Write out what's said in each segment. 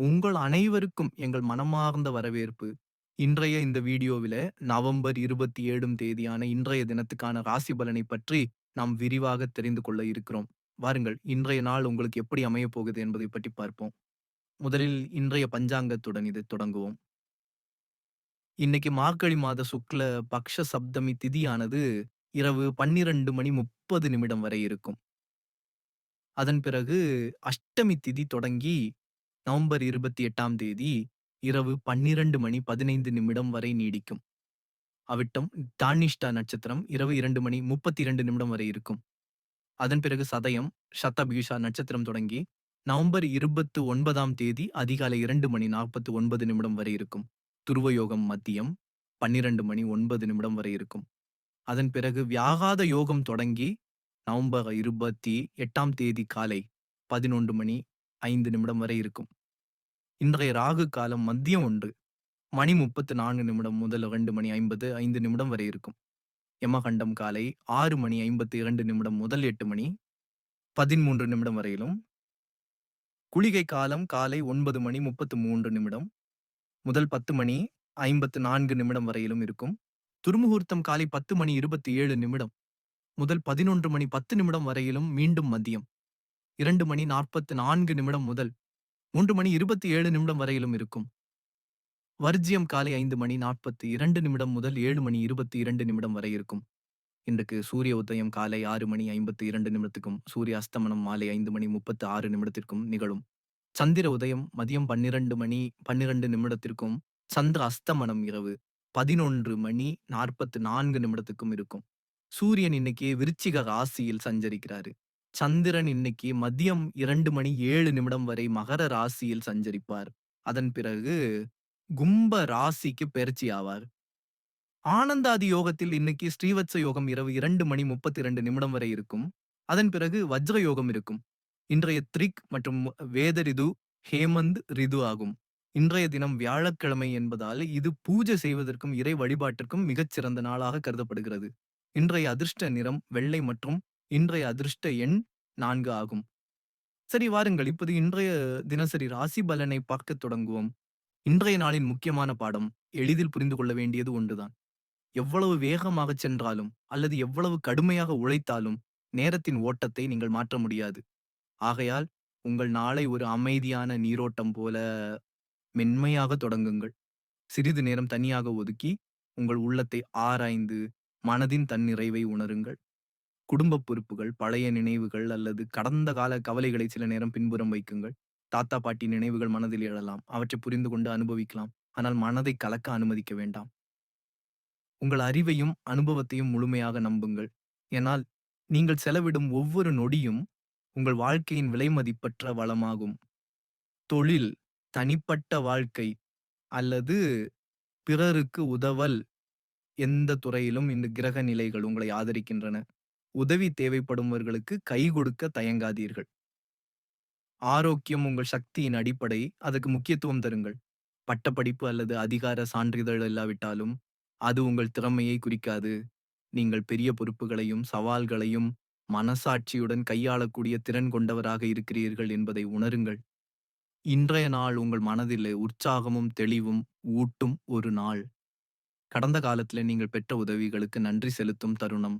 உங்கள் அனைவருக்கும் எங்கள் மனமார்ந்த வரவேற்பு. இன்றைய இந்த வீடியோவில நவம்பர் 27ம் தேதியான இன்றைய தினத்துக்கான ராசி பலனை பற்றி நாம் விரிவாக தெரிந்து கொள்ள இருக்கிறோம். வாருங்கள் இன்றைய நாள் உங்களுக்கு எப்படி அமையப் போகுது என்பதை பற்றி பார்ப்போம். முதலில் இன்றைய பஞ்சாங்கத்துடன் இதை தொடங்குவோம். இன்னைக்கு மார்கழி மாத சுக்ல பக்ஷ சப்தமி திதியானது இரவு 12 மணி 30 நிமிடம் வரை இருக்கும். அதன் பிறகு அஷ்டமி திதி தொடங்கி நவம்பர் 28ஆம் தேதி இரவு 12 மணி 15 நிமிடம் வரை நீடிக்கும். அவிட்டம் தானிஷ்டா நட்சத்திரம் இரவு இரண்டு மணி 32 நிமிடம் வரை இருக்கும். அதன் பிறகு சதயம் சதபீஷா நட்சத்திரம் தொடங்கி நவம்பர் 29ஆம் தேதி அதிகாலை இரண்டு மணி 49 நிமிடம் வரை இருக்கும். துருவ யோகம் மதியம் 12 மணி ஒன்பது நிமிடம் வரை இருக்கும். அதன் பிறகு வியாகாத யோகம் தொடங்கி நவம்பர் 28ஆம் தேதி காலை 11 மணி ஐந்து நிமிடம் வரை இருக்கும். இன்றைய ராகு காலம் மதியம் ஒன்று மணி முப்பத்து நான்கு நிமிடம் முதல் இரண்டு மணி ஐம்பது ஐந்து நிமிடம் வரை இருக்கும். யமகண்டம் காலை ஆறு மணி ஐம்பத்தி இரண்டு நிமிடம் முதல் எட்டு மணி பதிமூன்று நிமிடம் வரையிலும். குளிகை காலம் காலை ஒன்பது மணி முப்பத்து மூன்று நிமிடம் முதல் பத்து மணி ஐம்பத்து நான்கு நிமிடம் வரையிலும் இருக்கும். துருமுகூர்த்தம் காலை பத்து மணி இருபத்தி ஏழு நிமிடம் முதல் பதினொன்று மணி பத்து நிமிடம் வரையிலும் மீண்டும் மதியம். இரண்டு மணி 44 நிமிடம் முதல் மூன்று மணி 27 நிமிடம் வரையிலும் இருக்கும். வர்ஜியம் காலை ஐந்து மணி 42 நிமிடம் முதல் ஏழு மணி 22 நிமிடம் வரை இருக்கும். இன்றைக்கு சூரிய உதயம் காலை ஆறு மணி 52 நிமிடத்துக்கும் சூரிய அஸ்தமனம் மாலை ஐந்து மணி 36 நிமிடத்திற்கும் நிகழும். சந்திர உதயம் மதியம் 12 மணி 12 நிமிடத்திற்கும் சந்திர அஸ்தமனம் இரவு 11 மணி 44 நிமிடத்துக்கும் இருக்கும். சூரியன் இன்னைக்கு விருச்சிக ராசியில் சஞ்சரிக்கிறாரு. சந்திரன் இன்னைக்கு மதியம் 2 மணி 7 நிமிடம் வரை மகர ராசியில் சஞ்சரிப்பார். அதன் பிறகு கும்ப ராசிக்கு பெயர்ச்சி ஆவார். ஆனந்தாதி யோகத்தில் இன்னைக்கு ஸ்ரீவத்ச யோகம் இரவு 2 மணி 32 நிமிடம் வரை இருக்கும். அதன் பிறகு வஜ்ர யோகம் இருக்கும். இன்றைய த்ரிக் மற்றும் வேத ரிது ஹேமந்த் ரிது ஆகும். இன்றைய தினம் வியாழக்கிழமை என்பதால் இது பூஜை செய்வதற்கும் இறை வழிபாட்டிற்கும் மிகச் சிறந்த நாளாக கருதப்படுகிறது. இன்றைய அதிர்ஷ்ட நிறம் வெள்ளை மற்றும் இன்றைய அதிர்ஷ்ட எண் நான்கு ஆகும். சரி வாருங்கள் இப்போது இன்றைய தினசரி ராசி பலனை பார்க்கத் தொடங்குவோம். இன்றைய நாளின் முக்கியமான பாடம் எளிதில் புரிந்து கொள்ள வேண்டியது ஒன்றுதான். எவ்வளவு வேகமாகச் சென்றாலும் அல்லது எவ்வளவு கடுமையாக உழைத்தாலும் நேரத்தின் ஓட்டத்தை நீங்கள் மாற்ற முடியாது. ஆகையால் உங்கள் நாளை ஒரு அமைதியான நீரோட்டம் போல மென்மையாக தொடங்குங்கள். சிறிது நேரம் தனியாக ஒதுக்கி உங்கள் உள்ளத்தை ஆராய்ந்து மனதின் தன்னிறைவை உணருங்கள். குடும்ப பொறுப்புகள், பழைய நினைவுகள் அல்லது கடந்த கால கவலைகளை சில நேரம் பின்புறம் வைக்குங்கள். தாத்தா பாட்டி நினைவுகள் மனதில் எழலாம். அவற்றை புரிந்து கொண்டு அனுபவிக்கலாம். ஆனால் மனதை கலக்க அனுமதிக்க வேண்டாம். உங்கள் அறிவையும் அனுபவத்தையும் முழுமையாக நம்புங்கள். ஏனால் நீங்கள் செலவிடும் ஒவ்வொரு நொடியும் உங்கள் வாழ்க்கையின் விலைமதிப்பற்ற வளமாகும். தொழில், தனிப்பட்ட வாழ்க்கை அல்லது பிறருக்கு உதவல் எந்த துறையிலும் இந்த கிரக நிலைகள் உங்களை ஆதரிக்கின்றன. உதவி தேவைப்படுபவர்களுக்கு கை கொடுக்க தயங்காதீர்கள். ஆரோக்கியம் உங்கள் சக்தியின் அடிப்படை. அதுக்கு முக்கியத்துவம் தருங்கள். பட்டப்படிப்பு அல்லது அதிகார சான்றிதழ் இல்லாவிட்டாலும் அது உங்கள் திறமையை குறிக்காது. நீங்கள் பெரிய பொறுப்புகளையும் சவால்களையும் மனசாட்சியுடன் கையாளக்கூடிய திறன் கொண்டவராக இருக்கிறீர்கள் என்பதை உணருங்கள். இன்றைய நாள் உங்கள் மனதில் உற்சாகமும் தெளிவும் ஊட்டும் ஒரு நாள். கடந்த காலத்தில் நீங்கள் பெற்ற உதவிகளுக்கு நன்றி செலுத்தும் தருணம்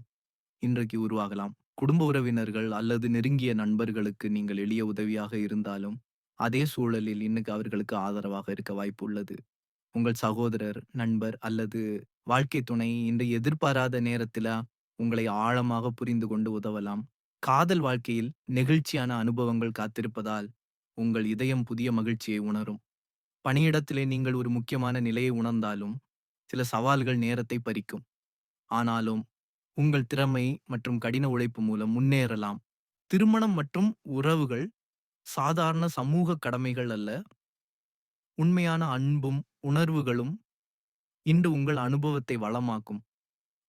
இன்றைக்கு உருவாகலாம். குடும்ப உறவினர்கள் அல்லது நெருங்கிய நண்பர்களுக்கு நீங்கள் எளிய உதவியாக இருந்தாலும் அதே சூழலில் இன்னைக்கு அவர்களுக்கு ஆதரவாக இருக்க வாய்ப்பு உள்ளது. உங்கள் சகோதரர், நண்பர் அல்லது வாழ்க்கை துணை இன்று எதிர்பாராத நேரத்தில் உங்களை ஆழமாக புரிந்து கொண்டு உதவலாம். காதல் வாழ்க்கையில் நெகிழ்ச்சியான அனுபவங்கள் காத்திருப்பதால் உங்கள் இதயம் புதிய மகிழ்ச்சியை உணரும். பணியிடத்திலே நீங்கள் ஒரு முக்கியமான நிலையை உணர்ந்தாலும் சில சவால்கள் நேரத்தை பறிக்கும். ஆனாலும் உங்கள் திறமை மற்றும் கடின உழைப்பு மூலம் முன்னேறலாம். திருமணம் மற்றும் உறவுகள் சாதாரண சமூக கடமைகள் அல்ல. உண்மையான அன்பும் உணர்வுகளும் இன்று உங்கள் அனுபவத்தை வளமாக்கும்.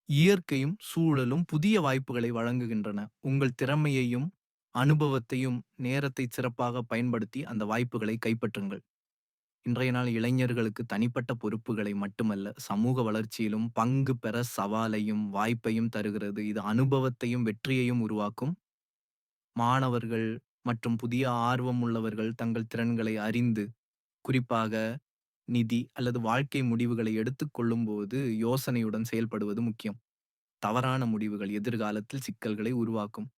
இயற்கையும் சூழலும் புதிய வாய்ப்புகளை வழங்குகின்றன. உங்கள் திறமையையும் அனுபவத்தையும் நேரத்தை சிறப்பாக பயன்படுத்தி அந்த வாய்ப்புகளை கைப்பற்றுங்கள். இன்றைய நாள் இளைஞர்களுக்கு தனிப்பட்ட பொறுப்புகளை மட்டுமல்ல சமூக வளர்ச்சியிலும் பங்கு பெற சவாலையும் வாய்ப்பையும் தருகிறது. இது அனுபவத்தையும் வெற்றியையும் உருவாக்கும். மாணவர்கள் மற்றும் புதிய ஆர்வம் உள்ளவர்கள் தங்கள் திறன்களை அறிந்து குறிப்பாக நிதி அல்லது வாழ்க்கை முடிவுகளை எடுத்துக்கொள்ளும்போது யோசனையுடன் செயல்படுவது முக்கியம். தவறான முடிவுகள் எதிர்காலத்தில் சிக்கல்களை உருவாக்கும்.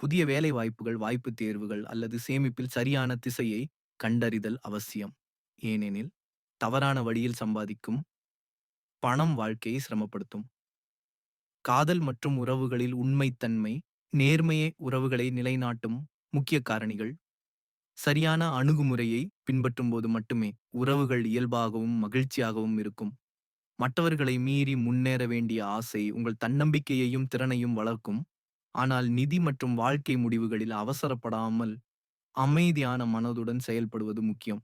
புதிய வேலை வாய்ப்புகள், வாய்ப்புத் தேர்வுகள் அல்லது சேமிப்பில் சரியான திசையை கண்டறிதல் அவசியம். ஏனெனில் தவறான வழியில் சம்பாதிக்கும் பணம் வாழ்க்கையை சிரமப்படுத்தும். காதல் மற்றும் உறவுகளில் உண்மைத்தன்மை, நேர்மையே உறவுகளை நிலைநாட்டும் முக்கிய காரணிகள். சரியான அணுகுமுறையை பின்பற்றும்போது மட்டுமே உறவுகள் இயல்பாகவும் மகிழ்ச்சியாகவும் இருக்கும். மற்றவர்களை மீறி முன்னேற வேண்டிய ஆசை உங்கள் தன்னம்பிக்கையையும் திறனையும் வளர்க்கும். ஆனால் நிதி மற்றும் வாழ்க்கை முடிவுகளில் அவசரப்படாமல் அமைதியான மனதுடன் செயல்படுவது முக்கியம்.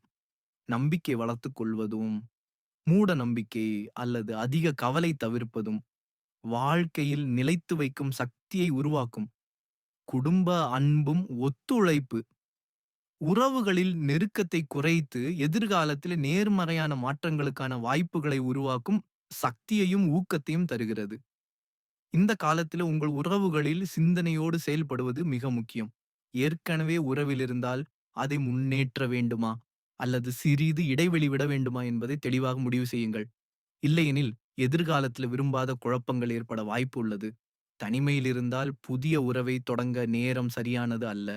நம்பிக்கை வளர்த்துக் கொள்வதும், மூட நம்பிக்கை அல்லது அதிக கவலை தவிர்ப்பதும் வாழ்க்கையில் நிலைத்து வைக்கும் சக்தியை உருவாக்கும். குடும்ப அன்பும் ஒத்துழைப்பு உறவுகளில் நெருக்கத்தை குறைத்து எதிர்காலத்தில் நேர்மறையான மாற்றங்களுக்கான வாய்ப்புகளை உருவாக்கும் சக்தியையும் ஊக்கத்தையும் தருகிறது. இந்த காலத்தில் உங்கள் உறவுகளில் சிந்தனையோடு செயல்படுவது மிக முக்கியம். ஏற்கனவே உறவில் இருந்தால் அதை முன்னேற்ற வேண்டுமா அல்லது சிறிது இடைவெளி விட வேண்டுமா என்பதை தெளிவாக முடிவு செய்யுங்கள். இல்லையெனில் எதிர்காலத்தில் விரும்பாத குழப்பங்கள் ஏற்பட வாய்ப்பு உள்ளது. தனிமையில் இருந்தால் புதிய உறவை தொடங்க நேரம் சரியானது அல்ல.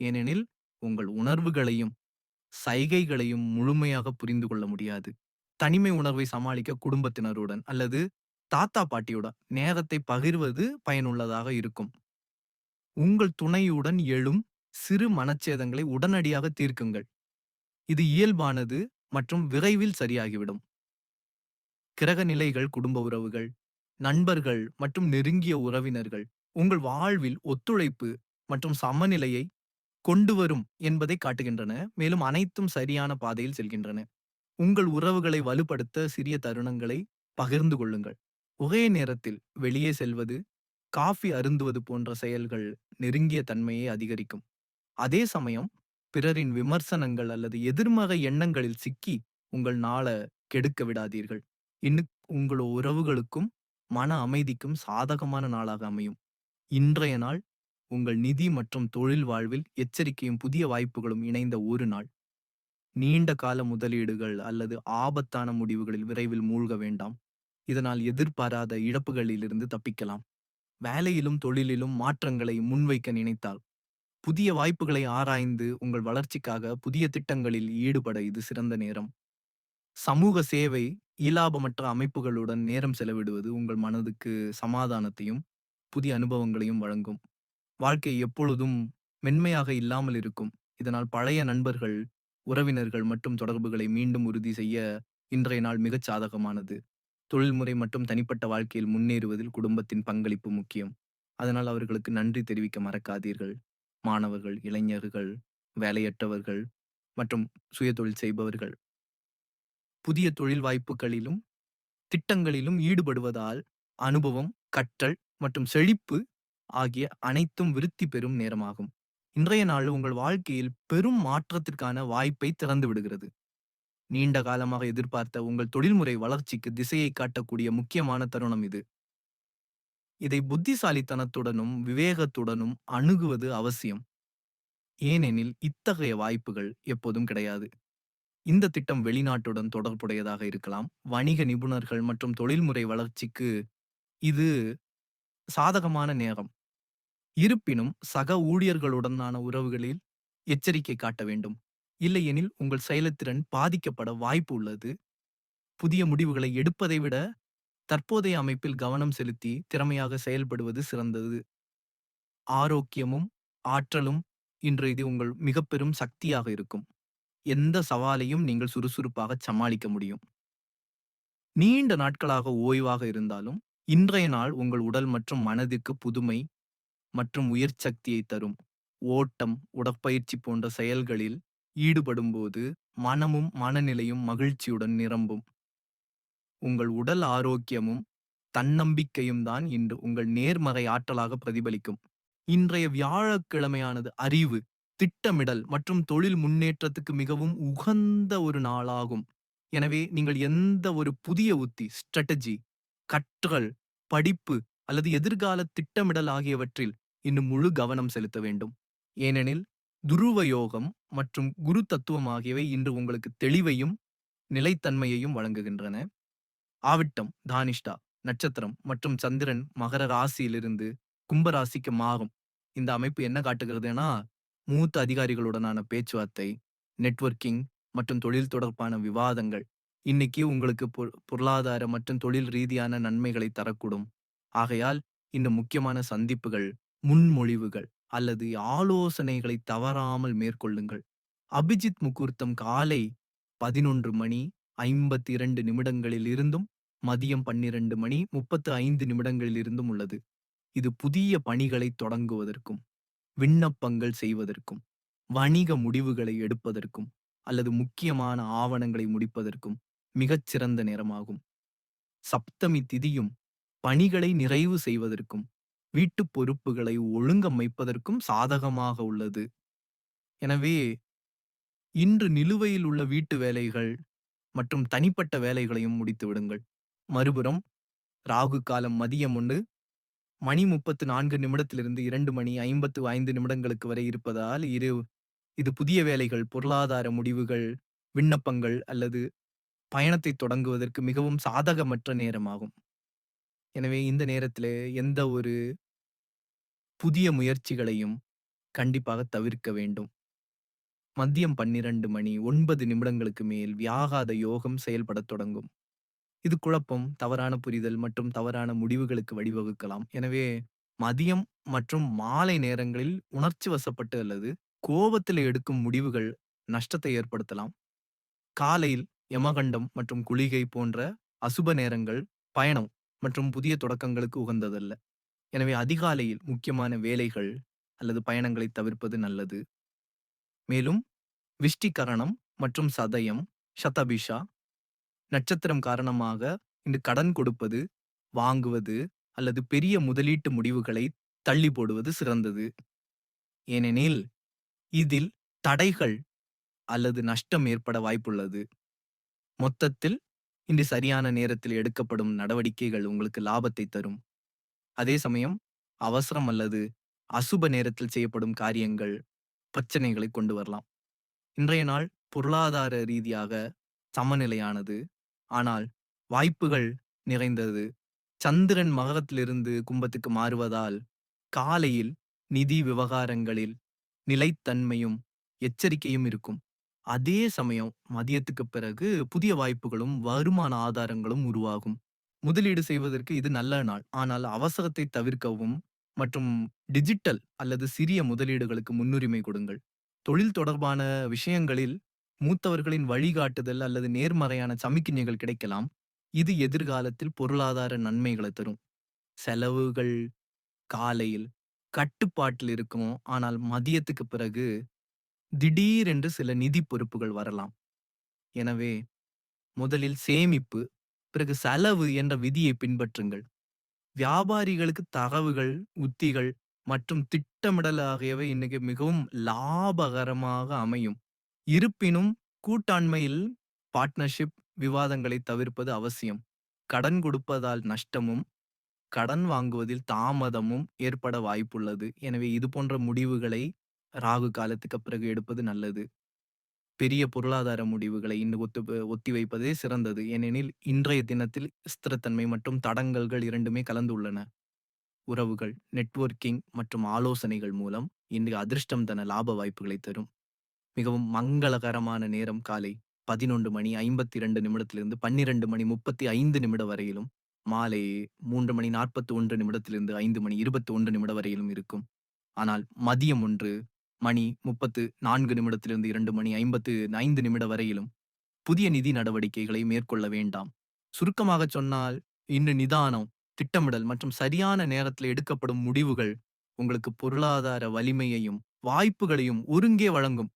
ஏனெனில் உங்கள் உணர்வுகளையும் சைகைகளையும் முழுமையாக புரிந்து கொள்ள முடியாது. தனிமை உணர்வை சமாளிக்க குடும்பத்தினருடன் அல்லது தாத்தா பாட்டியுடன் நேரத்தை பகிர்வது பயனுள்ளதாக இருக்கும். உங்கள் துணையுடன் எழும் சிறு மனச்சேதங்களை உடனடியாக தீர்க்குங்கள். இது இயல்பானது மற்றும் விரைவில் சரியாகிவிடும். கிரக நிலைகள் குடும்ப உறவுகள், நண்பர்கள் மற்றும் நெருங்கிய உறவினர்கள் உங்கள் வாழ்வில் ஒத்துழைப்பு மற்றும் சமநிலையை கொண்டு வரும் என்பதை காட்டுகின்றன. மேலும் அனைத்தும் சரியான பாதையில் செல்கின்றன. உங்கள் உறவுகளை வலுப்படுத்த சிறிய தருணங்களை பகிர்ந்து கொள்ளுங்கள். ஒரே நேரத்தில் வெளியே செல்வது, காஃபி அருந்துவது போன்ற செயல்கள் நெருங்கிய தன்மையை அதிகரிக்கும். அதே சமயம் பிறரின் விமர்சனங்கள் அல்லது எதிர்மறை எண்ணங்களில் சிக்கி உங்கள் நாள கெடுக்க விடாதீர்கள். இன்னும் உங்கள் உறவுகளுக்கும் மன அமைதிக்கும் சாதகமான நாளாக அமையும். இன்றைய நாள் உங்கள் நிதி மற்றும் தொழில் வாழ்வில் எச்சரிக்கையும் புதிய வாய்ப்புகளும் இணைந்த ஒரு நாள். நீண்ட கால முதலீடுகள் அல்லது ஆபத்தான முடிவுகளில் விரைவில் மூழ்க வேண்டாம். இதனால் எதிர்பாராத இழப்புகளிலிருந்து தப்பிக்கலாம். வேலையிலும் தொழிலிலும் மாற்றங்களை முன்வைக்க நினைத்தால் புதிய வாய்ப்புகளை ஆராய்ந்து உங்கள் வளர்ச்சிக்காக புதிய திட்டங்களில் ஈடுபட இது சிறந்த நேரம். சமூக சேவை, இலாபமற்ற அமைப்புகளுடன் நேரம் செலவிடுவது உங்கள் மனதுக்கு சமாதானத்தையும், புதிய அனுபவங்களையும் வழங்கும். வாழ்க்கை எப்பொழுதும் மென்மையாக இல்லாமல் இருக்கும். இதனால் பழைய நண்பர்கள், உறவினர்கள் மற்றும் தொடர்புகளை மீண்டும் உறுதி செய்ய இன்றைய நாள் மிகச் சாதகமானது. தொழில்முறை மற்றும் தனிப்பட்ட வாழ்க்கையில் முன்னேறுவதில் குடும்பத்தின் பங்களிப்பு முக்கியம். அதனால் அவர்களுக்கு நன்றி தெரிவிக்க மறக்காதீர்கள். மாணவர்கள், இளைஞர்கள், வேலையற்றவர்கள் மற்றும் சுயதொழில் செய்பவர்கள் புதிய தொழில் வாய்ப்புகளிலும் திட்டங்களிலும் ஈடுபடுவதால் அனுபவம், கற்றல் மற்றும் செழிப்பு ஆகிய அனைத்தும் விருத்தி பெறும் நேரமாகும். இன்றைய நாள் உங்கள் வாழ்க்கையில் பெரும் மாற்றத்திற்கான வாய்ப்பை திறந்து விடுகிறது. நீண்ட காலமாக எதிர்பார்த்த உங்கள் தொழில்முறை வளர்ச்சிக்கு திசையை காட்டக்கூடிய முக்கியமான தருணம் இது. இதை புத்திசாலித்தனத்துடனும், விவேகத்துடனும் அணுகுவது அவசியம். ஏனெனில் இத்தகைய வாய்ப்புகள் எப்போதும் கிடையாது. இந்த திட்டம் வெளிநாட்டுடன் தொடர்புடையதாக இருக்கலாம். வணிக நிபுணர்கள் மற்றும் தொழில்முறை வளர்ச்சிக்கு இது சாதகமான நேரம். இருப்பினும் சக ஊழியர்களுடனான உறவுகளில் எச்சரிக்கை காட்ட வேண்டும். இல்லையெனில் உங்கள் செயலத்திறன் பாதிக்கப்பட வாய்ப்பு உள்ளது. புதிய முடிவுகளை எடுப்பதை விட தற்போதைய அமைப்பில் கவனம் செலுத்தி திறமையாக செயல்படுவது சிறந்தது. ஆரோக்கியமும், ஆற்றலும் இன்று இது உங்கள் மிகப்பெரும் சக்தியாக இருக்கும். எந்த சவாலையும் நீங்கள் சுறுசுறுப்பாகச் சமாளிக்க முடியும். நீண்ட நாட்களாக ஓய்வாக இருந்தாலும், இன்றைய நாள் உங்கள் உடல் மற்றும் மனதிற்கு புதுமை மற்றும் உயிர்ச்சக்தியை தரும். ஓட்டம், உடற்பயிற்சி போன்ற செயல்களில் ஈடுபடும்போது மனமும் மனநிலையும் மகிழ்ச்சியுடன் நிரம்பும். உங்கள் உடல் ஆரோக்கியமும் தன்னம்பிக்கையும் தான் இன்று உங்கள் நேர்மறை ஆற்றலாக பிரதிபலிக்கும். இன்றைய வியாழக்கிழமையானது அறிவு, திட்டமிடல் மற்றும் தொழில் முன்னேற்றத்துக்கு மிகவும் உகந்த ஒரு நாளாகும். எனவே நீங்கள் எந்த ஒரு புதிய உத்தி, ஸ்ட்ராட்டஜி, கற்றல், படிப்பு அல்லது எதிர்கால திட்டமிடல் ஆகியவற்றில் இன்னும் முழு கவனம் செலுத்த வேண்டும். ஏனெனில் துருவ யோகம் மற்றும் குரு தத்துவம் ஆகியவை இன்று உங்களுக்கு தெளிவையும் நிலைத்தன்மையையும் வழங்குகின்றன ஆவிட்டம் தானிஷ்டா நட்சத்திரம் மற்றும் சந்திரன் மகர ராசியிலிருந்து கும்ப ராசிக்கு மாறும். இந்த அமைப்பு என்ன காட்டுகிறதுனா மூத்த அதிகாரிகளுடனான பேச்சுவார்த்தை நெட்வொர்க்கிங் மற்றும் தொழில் தொடர்பான விவாதங்கள். இன்னைக்கு உங்களுக்கு பொருளாதார மற்றும் தொழில் ரீதியான நன்மைகளை தரக்கூடும். ஆகையால் இந்த முக்கியமான சந்திப்புகள் முன்மொழிவுகள் அல்லது ஆலோசனைகளை தவறாமல் மேற்கொள்ளுங்கள். அபிஜித் முகூர்த்தம் காலை பதினொன்று மணி ஐம்பத்தி இரண்டு நிமிடங்களில் இருந்தும் மதியம் பன்னிரண்டு மணி முப்பத்து ஐந்து நிமிடங்களில் இருந்தும் உள்ளது. இது புதிய பணிகளை தொடங்குவதற்கும் விண்ணப்பங்கள் செய்வதற்கும் வணிக முடிவுகளை எடுப்பதற்கும் அல்லது முக்கியமான ஆவணங்களை முடிப்பதற்கும் மிகச்சிறந்த நேரமாகும். சப்தமி திதியும் பணிகளை நிறைவு செய்வதற்கும் வீட்டுப் பொறுப்புகளை ஒழுங்கமைப்பதற்கும் சாதகமாக உள்ளது. எனவே இன்று நிலுவையில் உள்ள வீட்டு வேலைகள் மற்றும் தனிப்பட்ட வேலைகளையும் முடித்து விடுங்கள். மறுபுறம் ராகு காலம் மதியம் ஒன்று மணி முப்பத்து நான்கு நிமிடத்திலிருந்து இரண்டு மணி ஐம்பத்து ஐந்து நிமிடங்களுக்கு வரை இருப்பதால் இரு இது புதிய வேலைகள் பொருளாதார முடிவுகள் விண்ணப்பங்கள் அல்லது பயணத்தை தொடங்குவதற்கு மிகவும் சாதகமற்ற நேரமாகும். எனவே இந்த நேரத்திலே எந்த ஒரு புதிய முயற்சிகளையும் கண்டிப்பாக தவிர்க்க வேண்டும். மதியம் பன்னிரண்டு மணி ஒன்பது நிமிடங்களுக்கு மேல் வியாகாத யோகம் செயல்படத் தொடங்கும். இது குழப்பம் தவறான புரிதல் மற்றும் தவறான முடிவுகளுக்கு வழிவகுக்கலாம். எனவே மதியம் மற்றும் மாலை நேரங்களில் உணர்ச்சி வசப்பட்டு அல்லது கோபத்தில் எடுக்கும் முடிவுகள் நஷ்டத்தை ஏற்படுத்தலாம். காலையில் யமகண்டம் மற்றும் குளிகை போன்ற அசுப நேரங்கள் பயணம் மற்றும் புதிய தொடக்கங்களுக்கு உகந்ததல்ல. எனவே அதிகாலையில் முக்கியமான வேலைகள் அல்லது பயணங்களை தவிர்ப்பது நல்லது. மேலும் விஷ்டிகரணம் மற்றும் சதயம் சதபிஷா நட்சத்திரம் காரணமாக இன்று கடன் கொடுப்பது வாங்குவது அல்லது பெரிய முதலீட்டு முடிவுகளை தள்ளி போடுவது சிறந்தது. ஏனெனில் இதில் தடைகள் அல்லது நஷ்டம் ஏற்பட வாய்ப்புள்ளது. மொத்தத்தில் இன்று சரியான நேரத்தில் எடுக்கப்படும் நடவடிக்கைகள் உங்களுக்கு லாபத்தை தரும். அதே சமயம் அவசரம் அல்லது அசுப நேரத்தில் செய்யப்படும் காரியங்கள் பிரச்சனைகளை கொண்டு வரலாம். இன்றைய நாள் பொருளாதார ரீதியாக சமநிலையானது. ஆனால் வாய்ப்புகள் நிறைந்தது. சந்திரன் மகரத்திலிருந்து கும்பத்துக்கு மாறுவதால் காலையில் நிதி விவகாரங்களில் நிலைத்தன்மையும் எச்சரிக்கையும் இருக்கும். அதே சமயம் மதியத்துக்கு பிறகு புதிய வாய்ப்புகளும் வருமான ஆதாரங்களும் உருவாகும். முதலீடு செய்வதற்கு இது நல்ல நாள். ஆனால் அவசரத்தை தவிர்க்கவும் மற்றும் டிஜிட்டல் அல்லது சிறிய முதலீடுகளுக்கு முன்னுரிமை கொடுங்கள். தொழில் தொடர்பான விஷயங்களில் மூத்தவர்களின் வழிகாட்டுதல் அல்லது நேர்மறையான சமிக்ஞைகள் கிடைக்கலாம். இது எதிர்காலத்தில் பொருளாதார நன்மைகளை தரும். செலவுகள் காலையில் கட்டுப்பாட்டில் இருக்கும்? ஆனால் மதியத்துக்கு பிறகு திடீரென்று சில நிதி பொறுப்புகள் வரலாம். எனவே முதலில் சேமிப்பு பிறகு செலவு என்ற விதியை பின்பற்றுங்கள். வியாபாரிகளுக்கு தகவுகள் உத்திகள் மற்றும் திட்டமிடல் ஆகியவை இன்னைக்கு மிகவும் லாபகரமாக அமையும். இருப்பினும் கூட்டாண்மையில் பார்ட்னர்ஷிப் விவாதங்களை தவிர்ப்பது அவசியம். கடன் கொடுப்பதால் நஷ்டமும் கடன் வாங்குவதில் தாமதமும் ஏற்பட வாய்ப்புள்ளது. எனவே இது போன்ற முடிவுகளை ராகு காலத்துக்கு பிறகு எடுப்பது நல்லது. பெரிய பொருளாதார முடிவுகளை இன்னும் ஒத்து ஒத்திவைப்பதே சிறந்தது. ஏனெனில் இன்றைய தினத்தில் ஸ்திரத்தன்மை மற்றும் தடங்கல்கள் இரண்டுமே கலந்துள்ளன உறவுகள் நெட்வொர்க்கிங் மற்றும் ஆலோசனைகள் மூலம் இன்று அதிர்ஷ்டம் தன லாப வாய்ப்புகளை தரும். மிகவும் மங்களகரமான நேரம் காலை பதினொன்று மணி ஐம்பத்தி இரண்டு நிமிடத்திலிருந்து பன்னிரண்டு மணி முப்பத்தி ஐந்து நிமிடம் வரையிலும் மாலை மூன்று மணி நாற்பத்தி ஒன்று நிமிடத்திலிருந்து ஐந்து மணி இருபத்தி ஒன்று நிமிடம் வரையிலும் இருக்கும். ஆனால் மதியம் ஒன்று மணி முப்பத்து நான்கு நிமிடத்திலிருந்து இரண்டு மணி ஐம்பத்து ஐந்து நிமிட வரையிலும் புதிய நிதி நடவடிக்கைகளை மேற்கொள்ள வேண்டாம். சுருக்கமாக சொன்னால் இன்று நிதானம் திட்டமிடல் மற்றும் சரியான நேரத்தில் எடுக்கப்படும் முடிவுகள் உங்களுக்கு பொருளாதார வலிமையையும் வாய்ப்புகளையும் ஒருங்கே வழங்கும்.